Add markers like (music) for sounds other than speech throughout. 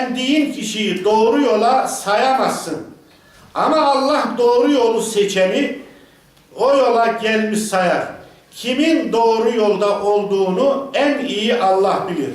beğendiğin kişiyi doğru yola sayamazsın. Ama Allah doğru yolu seçeni o yola gelmiş sayar. Kimin doğru yolda olduğunu en iyi Allah bilir.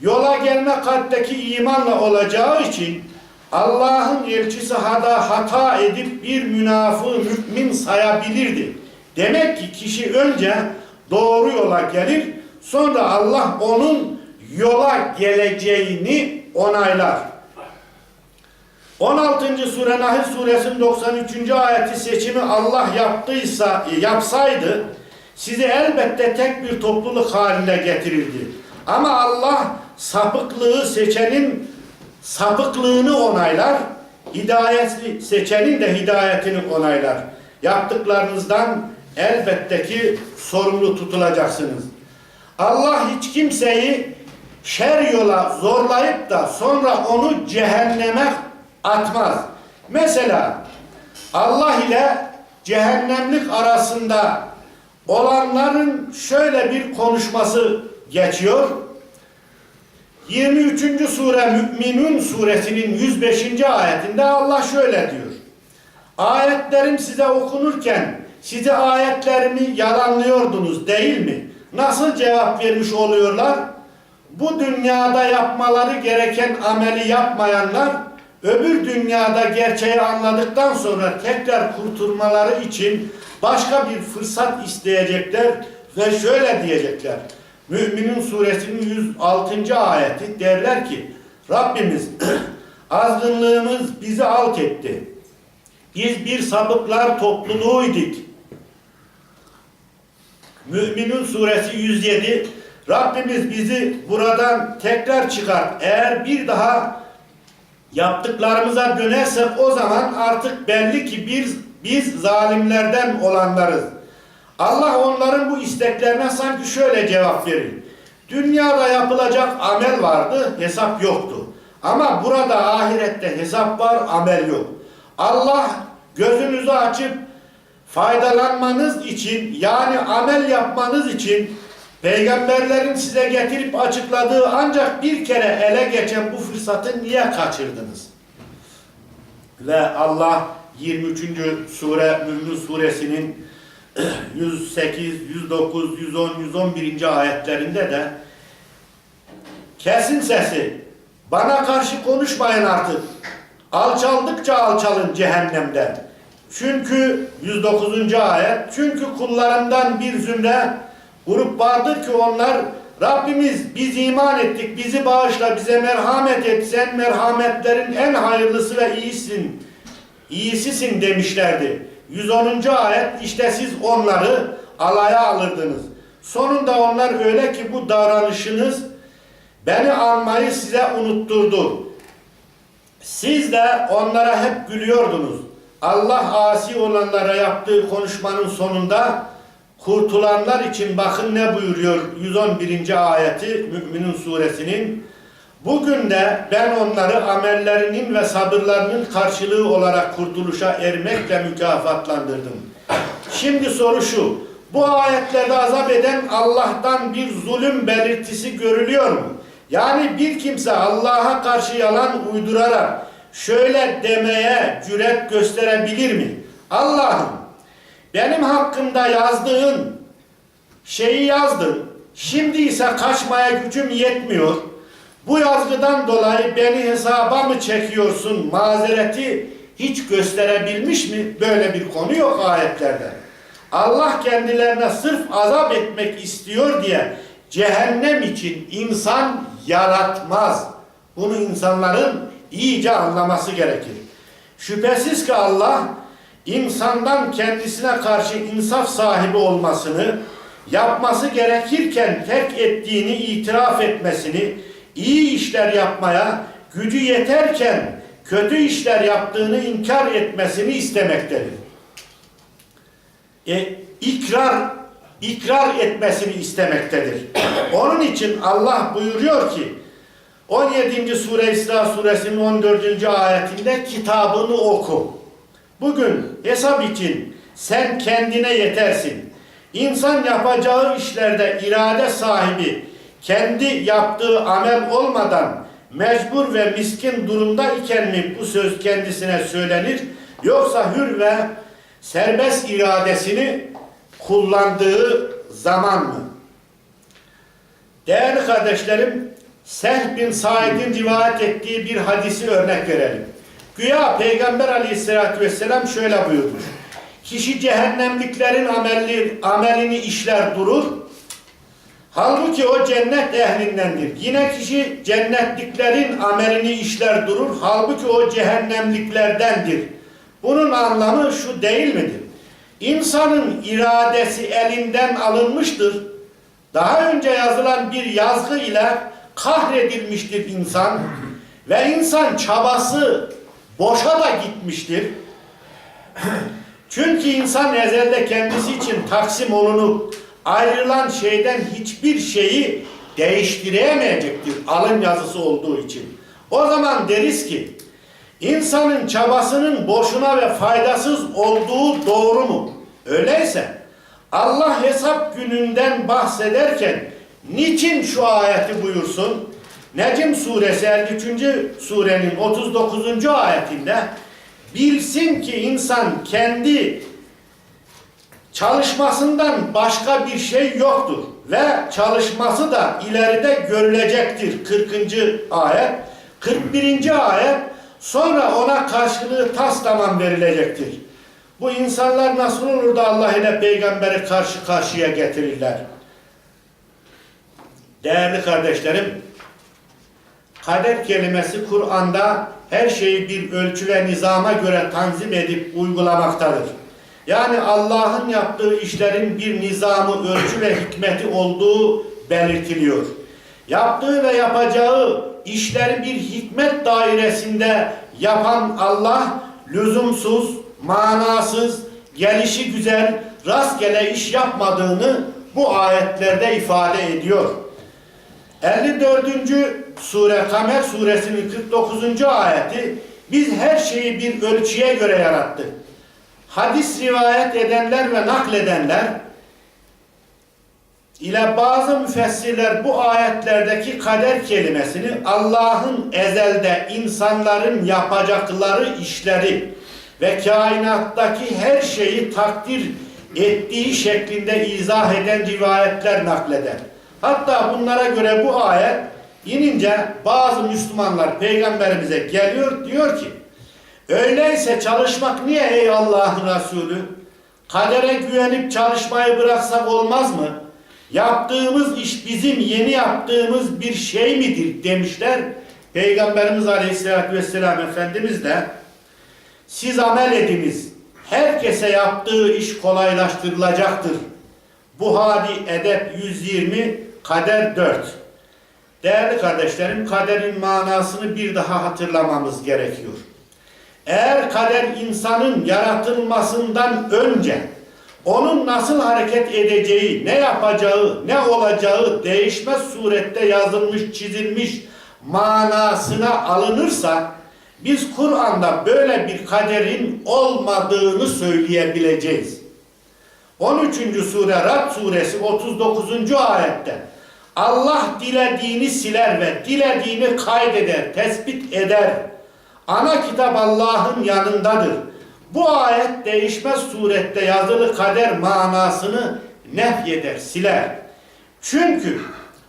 Yola gelme kalpteki imanla olacağı için Allah'ın elçisi hada hata edip bir münafığı mümin sayabilirdi. Demek ki kişi önce doğru yola gelir, sonra Allah onun yola geleceğini onaylar. 16. sure Nahl suresinin 93. ayeti seçimi Allah yaptıysa, yapsaydı sizi elbette tek bir topluluk haline getirirdi. Ama Allah sapıklığı seçenin sapıklığını onaylar, hidayetli seçenin de hidayetini onaylar. Yaptıklarınızdan elbette ki sorumlu tutulacaksınız. Allah hiç kimseyi şer yola zorlayıp da sonra onu cehenneme atmaz. Mesela Allah ile cehennemlik arasında olanların şöyle bir konuşması geçiyor. 23. sure Müminun suresinin 105. ayetinde Allah şöyle diyor. Ayetlerim size okunurken size ayetlerimi yalanlıyordunuz değil mi? Nasıl cevap vermiş oluyorlar? Bu dünyada yapmaları gereken ameli yapmayanlar öbür dünyada gerçeği anladıktan sonra tekrar kurtulmaları için başka bir fırsat isteyecekler ve şöyle diyecekler. Müminin suresinin 106. ayeti derler ki Rabbimiz (clears throat) azgınlığımız bizi alk etti. Biz bir sabıklar topluluğuyduk. Müminun suresi 107 Rabbimiz bizi buradan tekrar çıkart. Eğer bir daha yaptıklarımıza dönersek o zaman artık belli ki biz, biz zalimlerden olanlarız. Allah onların bu isteklerine sanki şöyle cevap verir. Dünyada yapılacak amel vardı, hesap yoktu. Ama burada ahirette hesap var, amel yok. Allah gözünüzü açıp faydalanmanız için yani amel yapmanız için peygamberlerin size getirip açıkladığı ancak bir kere ele geçen bu fırsatı niye kaçırdınız? Ve Allah 23. sure Mümin suresinin 108, 109, 110, 111. ayetlerinde de kesin sesi bana karşı konuşmayın artık. Alçaldıkça alçalın cehennemden. Çünkü 109. ayet çünkü kullarından bir zümre grup vardır ki onlar Rabbimiz biz iman ettik bizi bağışla bize merhamet et sen merhametlerin en hayırlısı ve iyisin iyisisin demişlerdi. 110. ayet işte siz onları alaya alırdınız. Sonunda onlar öyle ki bu davranışınız beni almayı size unutturdu. Siz de onlara hep gülüyordunuz. Allah asi olanlara yaptığı konuşmanın sonunda kurtulanlar için bakın ne buyuruyor 111. ayeti Müminun suresinin. Bugün de ben onları amellerinin ve sabırlarının karşılığı olarak kurtuluşa ermekle mükafatlandırdım. Şimdi soru şu. Bu ayetlerde azap eden Allah'tan bir zulüm belirtisi görülüyor mu? Yani bir kimse Allah'a karşı yalan uydurarak şöyle demeye cüret gösterebilir mi? Allah'ım benim hakkımda yazdığın şeyi yazdın. Şimdi ise kaçmaya gücüm yetmiyor. Bu yazgıdan dolayı beni hesaba mı çekiyorsun mazereti hiç gösterebilmiş mi? Böyle bir konu yok ayetlerde. Allah kendilerine sırf azap etmek istiyor diye cehennem için insan yaratmaz. Bunu insanların iyice anlaması gerekir. Şüphesiz ki Allah insandan kendisine karşı insaf sahibi olmasını, yapması gerekirken terk ettiğini itiraf etmesini, iyi işler yapmaya gücü yeterken kötü işler yaptığını inkar etmesini istemektedir. E, ikrar ikrar etmesini istemektedir. (coughs) Onun için Allah buyuruyor ki 17. sure İsra suresinin 14. ayetinde kitabını oku. Bugün hesap için sen kendine yetersin. İnsan yapacağı işlerde irade sahibi kendi yaptığı amel olmadan mecbur ve miskin durumda iken mi bu söz kendisine söylenir yoksa hür ve serbest iradesini kullandığı zaman mı? Değerli kardeşlerim, Sehl bin Said'in rivayet ettiği bir hadisi örnek verelim. Güya Peygamber aleyhissalatü vesselam şöyle buyurmuş. Kişi cehennemliklerin amelli, amelini işler durur. Halbuki o cennet ehlindendir. Yine kişi cennetliklerin amelini işler durur. Halbuki o cehennemliklerdendir. Bunun anlamı şu değil midir? İnsanın iradesi elinden alınmıştır. Daha önce yazılan bir yazgı ile kahredilmiştir insan ve insan çabası boşa da gitmiştir. (clears throat) Çünkü insan ezelde kendisi için taksim olunup ayrılan şeyden hiçbir şeyi değiştiremeyecektir alın yazısı olduğu için. O zaman deriz ki insanın çabasının boşuna ve faydasız olduğu doğru mu? Öyleyse Allah hesap gününden bahsederken niçin şu ayeti buyursun? Necm suresi 53. surenin 39. ayetinde bilsin ki insan kendi çalışmasından başka bir şey yoktur ve çalışması da ileride görülecektir 40. ayet 41. ayet sonra ona karşılığı tas tamam verilecektir bu insanlar nasıl olur da Allah ile peygamberi karşı karşıya getirirler değerli kardeşlerim kader kelimesi Kur'an'da her şeyi bir ölçü ve nizama göre tanzim edip uygulamaktadır. Yani Allah'ın yaptığı işlerin bir nizamı, ölçü ve hikmeti olduğu belirtiliyor. Yaptığı ve yapacağı işleri bir hikmet dairesinde yapan Allah, lüzumsuz, manasız, gelişi güzel, rastgele iş yapmadığını bu ayetlerde ifade ediyor. 54. sure Kamer suresinin 49. ayeti biz her şeyi bir ölçüye göre yarattık. Hadis rivayet edenler ve nakledenler ile bazı müfessirler bu ayetlerdeki kader kelimesini Allah'ın ezelde insanların yapacakları işleri ve kainattaki her şeyi takdir ettiği şeklinde izah eden rivayetler nakleder. Hatta bunlara göre bu ayet inince bazı Müslümanlar peygamberimize geliyor diyor ki öyleyse çalışmak niye ey Allah'ın Resulü? Kadere güvenip çalışmayı bıraksak olmaz mı? Yaptığımız iş bizim yeni yaptığımız bir şey midir demişler. Peygamberimiz Aleyhisselatü Vesselam Efendimiz de siz amel ediniz. Herkese yaptığı iş kolaylaştırılacaktır. Buhari Edep 120 Kader 4 Değerli kardeşlerim, kaderin manasını bir daha hatırlamamız gerekiyor. Eğer kader insanın yaratılmasından önce onun nasıl hareket edeceği, ne yapacağı, ne olacağı değişmez surette yazılmış, çizilmiş manasına alınırsa biz Kur'an'da böyle bir kaderin olmadığını söyleyebileceğiz. 13. sure Rad suresi 39. ayette Allah dilediğini siler ve dilediğini kaydeder, tespit eder. Ana kitap Allah'ın yanındadır. Bu ayet değişmez surette yazılı kader manasını nefyeder, siler. Çünkü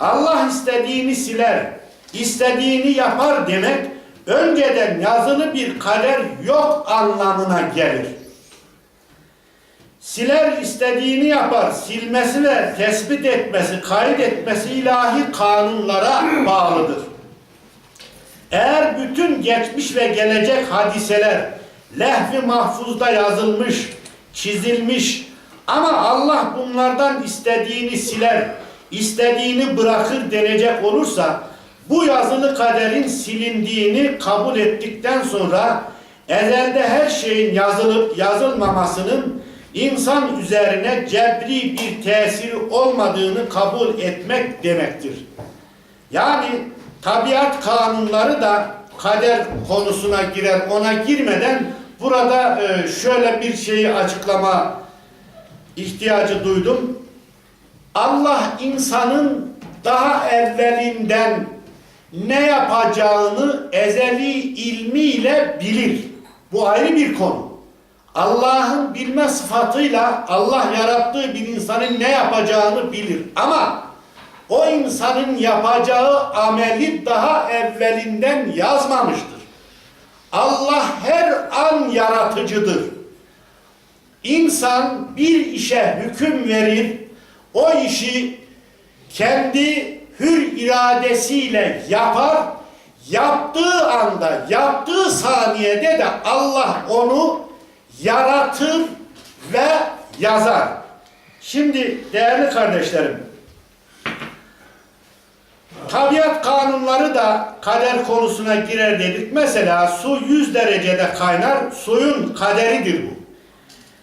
Allah istediğini siler, istediğini yapar demek önceden yazılı bir kader yok anlamına gelir. Siler istediğini yapar. Silmesi ve tespit etmesi, kaydetmesi ilahi kanunlara bağlıdır. Eğer bütün geçmiş ve gelecek hadiseler lehvi mahfuzda yazılmış, çizilmiş ama Allah bunlardan istediğini siler, istediğini bırakır denecek olursa bu yazılı kaderin silindiğini kabul ettikten sonra ezelde her şeyin yazılıp yazılmamasının insan üzerine cebri bir tesiri olmadığını kabul etmek demektir. Yani tabiat kanunları da kader konusuna girer. Ona girmeden burada e, şöyle bir şeyi açıklama ihtiyacı duydum. Allah insanın daha evvelinden ne yapacağını ezeli ilmiyle bilir. Bu ayrı bir konu. Allah'ın bilme sıfatıyla Allah yarattığı bir insanın ne yapacağını bilir. Ama o insanın yapacağı ameli daha evvelinden yazmamıştır. Allah her an yaratıcıdır. İnsan bir işe hüküm verir, o işi kendi hür iradesiyle yapar, yaptığı anda, yaptığı saniyede de Allah onu yaratır ve yazar. Şimdi değerli kardeşlerim, tabiat kanunları da kader konusuna girer dedik. Mesela su 100 derecede kaynar, suyun kaderidir bu.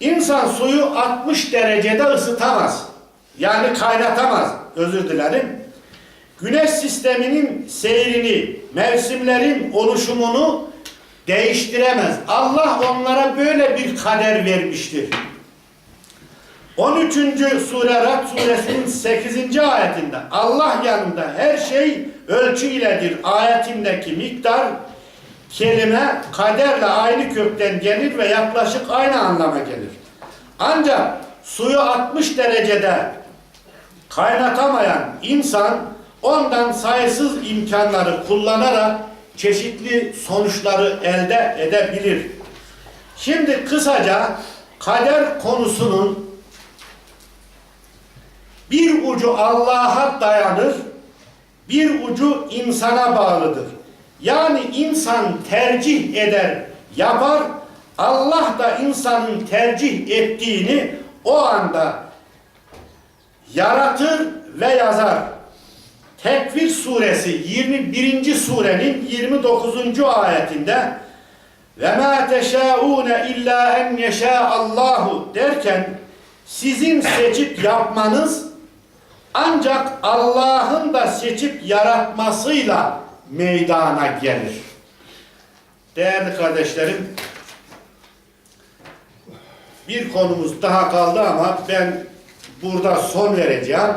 İnsan suyu 60 derecede ısıtamaz. Yani kaynatamaz. Özür dilerim. Güneş sisteminin seyrini, mevsimlerin oluşumunu değiştiremez. Allah onlara böyle bir kader vermiştir. 13. sure Rad suresinin 8. ayetinde Allah yanında her şey ölçü iledir ayetindeki miktar kelime kaderle aynı kökten gelir ve yaklaşık aynı anlama gelir. Ancak suyu 60 derecede kaynatamayan insan ondan sayısız imkanları kullanarak çeşitli sonuçları elde edebilir. Şimdi kısaca kader konusunun bir ucu Allah'a dayanır, bir ucu insana bağlıdır. Yani insan tercih eder, yapar, Allah da insanın tercih ettiğini o anda yaratır ve yazar. Tekvir suresi 21. surenin 29. ayetinde ve ma teşaune illa en yeşâ Allahu derken sizin seçip yapmanız ancak Allah'ın da seçip yaratmasıyla meydana gelir. Değerli kardeşlerim, bir konumuz daha kaldı ama ben burada son vereceğim.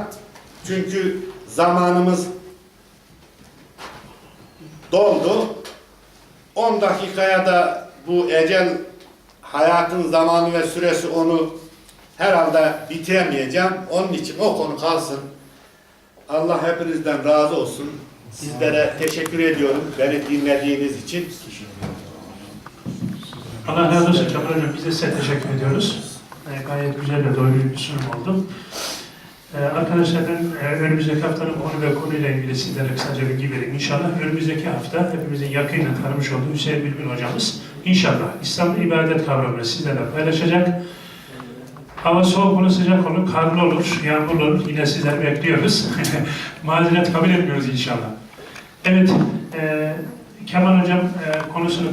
Çünkü zamanımız doldu. 10 dakikaya da bu ecel hayatın zamanı ve süresi onu herhalde bitiremeyeceğim. Onun için o konu kalsın. Allah hepinizden razı olsun. Sizlere teşekkür ediyorum beni dinlediğiniz için. Allah razı olsun Kemal Hocam. Biz de size teşekkür ediyoruz. E, gayet güzel ve doyurucu bir sunum oldu. E, arkadaşlar ben e, önümüzdeki haftanın konu ve konuyla ilgili sizlere kısaca bilgi vereyim. İnşallah önümüzdeki hafta hepimizin yakinen tanımış olduğu Hüseyin Bülbül hocamız inşallah İslam ibadet kavramını sizlerle paylaşacak. Hava soğuk olur, sıcak olur, karlı olur, yağmurlu olur. Yine sizleri bekliyoruz. (laughs) Mazeret kabul etmiyoruz inşallah. Evet, e, Kemal Hocam e, konusunu